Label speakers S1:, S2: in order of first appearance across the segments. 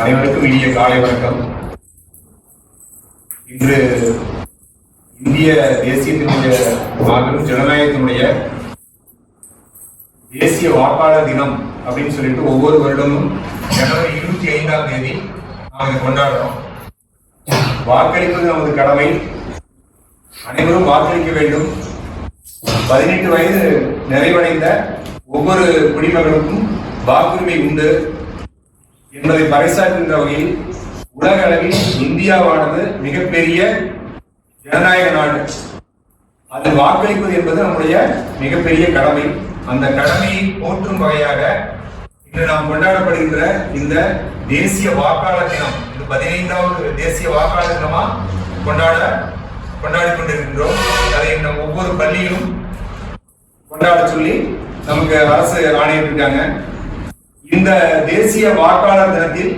S1: அனைவருக்கும் இனிய காலை வணக்கம். இன்று இந்திய தேசியத்தினுடைய மாபெரும் ஜனநாயகத்தினுடைய தேசிய வாக்காளர் தினம் அப்படின்னு சொல்லிட்டு ஒவ்வொரு வருடமும் ஜனவரி இருபத்தி ஐந்தாம் தேதி நாம் இதை கொண்டாடுறோம். வாக்களிப்பது நமது கடமை. அனைவரும் வாக்களிக்க வேண்டும். பதினெட்டு வயது நிறைவடைந்த ஒவ்வொரு குடிமகனுக்கும் வாக்குரிமை உண்டு. என்பதை பறைசாற்றுகின்ற வகையில் உலக அளவில் இந்தியாவானது மிகப்பெரிய ஜனநாயக நாடு. அது வாக்களிப்பது என்பது நம்முடைய மிகப்பெரிய கடமை. அந்த கடமையை போற்றும் வகையாக இன்று நாம் கொண்டாடப்படுகின்ற இந்த தேசிய வாக்காளர் தினம் இது பதினைந்தாவது தேசிய வாக்காளர் தினமா கொண்டாட கொண்டாடி கொண்டிருக்கின்றோம். அதை நம் ஒவ்வொரு பள்ளியிலும் கொண்டாட சொல்லி நமக்கு அரசு ஆணையிட்டிருக்காங்க. இந்த தேசிய வாக்காளர் தினத்தில்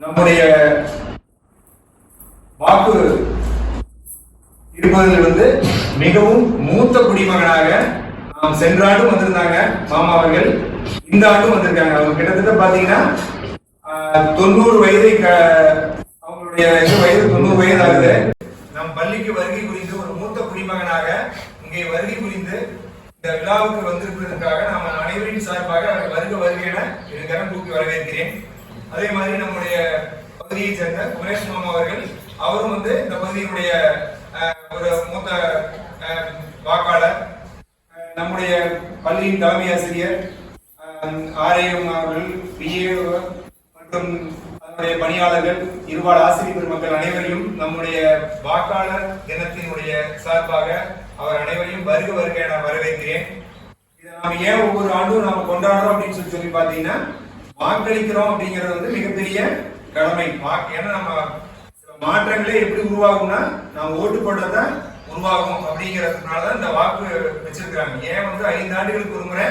S1: நம்முடைய வாக்கு இருப்பதில் வந்து மிகவும் மூத்த குடிமகனாக நாம் சென்ற ஆண்டும் வந்திருந்தாங்க. மாமா அவர்கள் இந்த ஆண்டும் வந்திருக்காங்க. அவங்க கிட்டத்தட்ட பாத்தீங்கன்னா ஆஹ், தொண்ணூறு வயதை அவங்களுடைய வயது தொண்ணூறு வயது ஆகுது நம் பள்ளிக்கு வருகை புரிந்து ஒரு மூத்த குடிமகனாக இங்கே வருகை புரிந்து இந்த விழாவுக்கு வந்திருப்பதற்காக நாம் அனைவரின் சார்பாக வருக வருக என இரு கரம் தூக்கி வரவேற்கிறேன். அதே மாதிரி நம்முடைய பகுதியை சேர்ந்த குமரேஷ் மாமா அவர்கள் அவரும் வந்து இந்த பகுதியினுடைய அஹ், ஒரு மூத்த வாக்காளர் அஹ், நம்முடைய பள்ளியின் தலைமை ஆசிரியர் ஆர்ஐஎம் அவர்கள் பிஏ மற்றும் அதனுடைய பணியாளர்கள் இருபால் ஆசிரியர் பெருமக்கள் அனைவரையும் நம்முடைய வாக்காளர் தினத்தினுடைய சார்பாக அவர் அனைவரையும் வருக வருக என வரவேற்கிறேன். இதை நாம் ஏன் ஒவ்வொரு ஆண்டும் நாம் கொண்டாடுறோம் அப்படின்னு சொல்லி சொல்லி பார்த்தீங்கன்னா வாக்களிக்கிறோம் அப்படிங்கிறது வந்து மிகப்பெரிய கடமை. ஏன்னா நம்ம சில மாற்றங்களே எப்படி உருவாகும்னா நாம் ஓட்டு போட்டதான் உருவாகும் அப்படிங்கிறதுனாலதான் இந்த வாக்கு வச்சிருக்கிறாங்க. ஏன் வந்து ஐந்து ஆண்டுகளுக்கு ஒரு முறை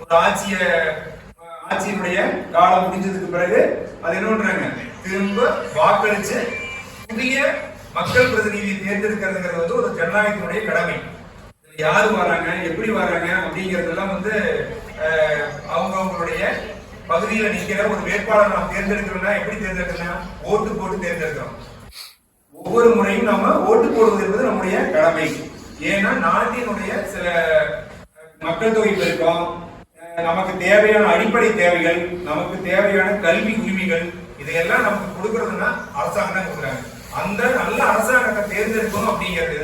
S1: ஒரு ஆட்சிய ஆட்சியினுடைய காலம் முடிஞ்சதுக்கு பிறகு அது என்ன பண்றாங்க? திரும்ப வாக்களிச்சு புதிய மக்கள் பிரதிநிதி தேர்ந்தெடுக்கிறதுங்கிறது வந்து ஒரு ஜனநாயகத்தினுடைய கடமை. யார் யாரு வராங்க எப்படி வராங்க அப்படிங்கறதெல்லாம் வந்து அஹ், அவங்க அவங்களுடைய பகுதியில நிக்கிற ஒரு வேட்பாளர் நாம் தேர்ந்தெடுக்கிறோம்னா எப்படி தேர்ந்தெடுக்கணும் ஓட்டு போட்டு தேர்ந்தெடுக்கிறோம். ஒவ்வொரு முறையும் நாம ஓட்டு போடுவது என்பது நம்முடைய கடமை. ஏன்னா நாட்டினுடைய சில மக்கள் தொகை பெருக்கம் நமக்கு தேவையான அடிப்படை தேவைகள் நமக்கு தேவையான கல்வி உரிமைகள் இதையெல்லாம் நமக்கு கொடுக்கறதுன்னா அரசாங்கம் தான் கொடுக்குறாங்க. அந்த நல்ல அரசாங்கத்தை தேர்ந்தெடுக்கணும் அப்படிங்கிறது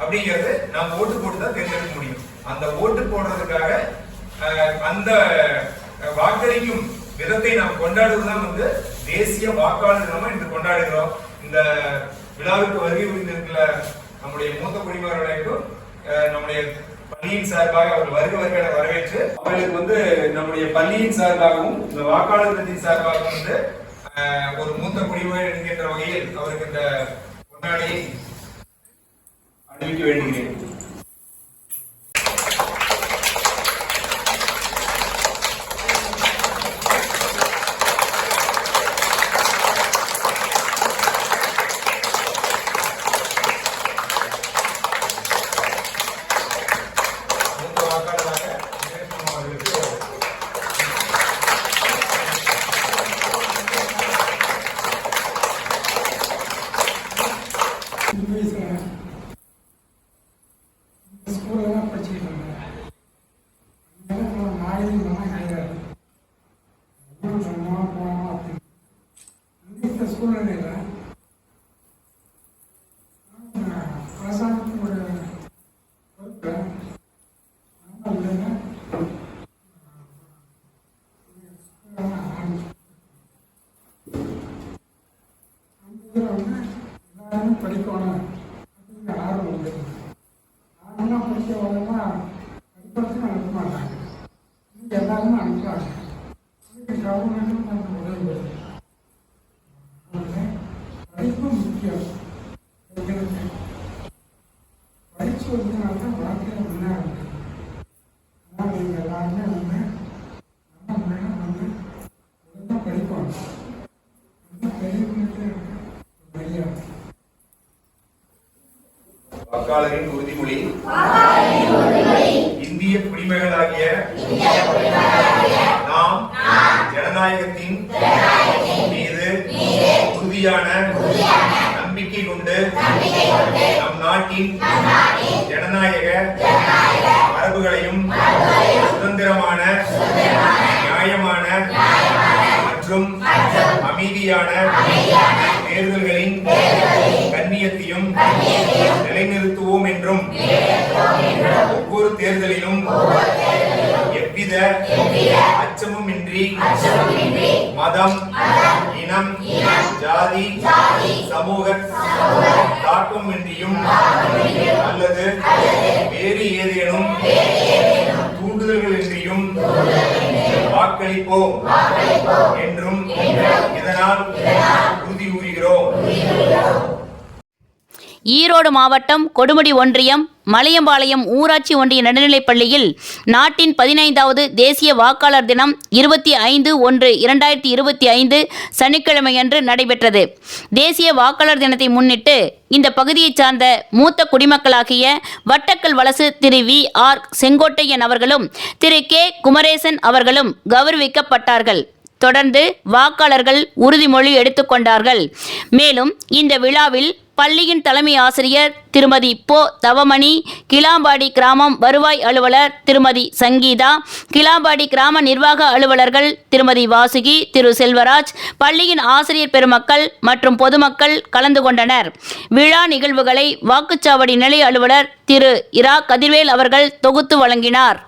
S1: அப்படிங்கிறது நாம் ஓட்டு போட்டு தான் தேர்ந்தெடுக்க முடியும். அந்த ஓட்டு போடுறதுக்காக அந்த வாக்களிக்கும் விதத்தை நாம் கொண்டாடுவதுதான் வந்து தேசிய வாக்காளர் தினமா இன்று கொண்டாடுகிறோம். இந்த விழாவுக்கு வருகை புரிந்திருக்கிற நம்முடைய மூத்த குடிமகர்களுக்கும் அஹ், நம்முடைய பள்ளியின் சார்பாக அவர் வருக வருக வரவேற்று அவர்களுக்கு வந்து நம்முடைய பள்ளியின் சார்பாகவும் இந்த வாக்காளர் தினத்தின் சார்பாகவும் வந்து ஒரு மூத்த குடிமகன் என்கின்ற வகையில் அவருக்கு இந்த கொண்டாடியை அணிவிக்க வேண்டுகிறேன்.
S2: இந்த சூழ்நிலையில அரசாங்கத்தினுடைய படிக்கணும்.
S1: வாக்காளரின் உறுதிமொழி. இந்திய குடிமகளாகிய நாம் ஜனநாயகத்தின் மீது உறுதியான நம்பிக்கை கொண்டு நம் நாட்டின் ஜனநாயக மரபுகளையும் சுதந்திரமான நியாயமான மற்றும் அமைதியான தேர்தல்களின் கண்ணியத்தையும் நிலைநிறுத்துவோம் என்றும் ஒவ்வொரு தேர்தலிலும் எவ்வித அச்சமும் இன்றி மதம் இனம் ஜாதி சமூக தாக்கம் இன்றியும் அல்லது வேறு ஏதேனும் தூண்டுதல்கள் இன்றியும் வாக்களிப்போம். என்றும் இதனால் உறுதி கூறுகிறோம்.
S3: ஈரோடு மாவட்டம் கொடுமுடி ஒன்றியம் மலையம்பாளையம் ஊராட்சி ஒன்றிய நடுநிலைப் பள்ளியில் நாட்டின் பதினைந்தாவது தேசிய வாக்காளர் தினம் இருபத்தி ஐந்து ஒன்று இரண்டாயிரத்தி இருபத்தி ஐந்து சனிக்கிழமையன்று நடைபெற்றது. தேசிய வாக்காளர் தினத்தை முன்னிட்டு இந்த பகுதியைச் சார்ந்த மூத்த குடிமக்களாகிய வட்டக்கல் வலசு திரு வி ஆர் செங்கோட்டையன் அவர்களும் திரு கே குமரேசன் அவர்களும் கௌரவிக்கப்பட்டார்கள். தொடர்ந்து வாக்காளர்கள் உறுதிமொழி எடுத்துக்கொண்டார்கள். மேலும் இந்த விழாவில் பள்ளியின் தலைமை ஆசிரியர் திருமதி போ. தவமணி கிளாம்பாடி கிராமம் வருவாய் அலுவலர் திருமதி சங்கீதா கிளாம்பாடி கிராம நிர்வாக அலுவலர்கள் திருமதி வாசுகி திரு. செல்வராஜ் பள்ளியின் ஆசிரியர் பெருமக்கள் மற்றும் பொதுமக்கள் கலந்து கொண்டனர். விழா நிகழ்வுகளை வாக்குச்சாவடி நிலை அலுவலர் திரு. இரா கதிர்வேல் அவர்கள் தொகுத்து வழங்கினார்.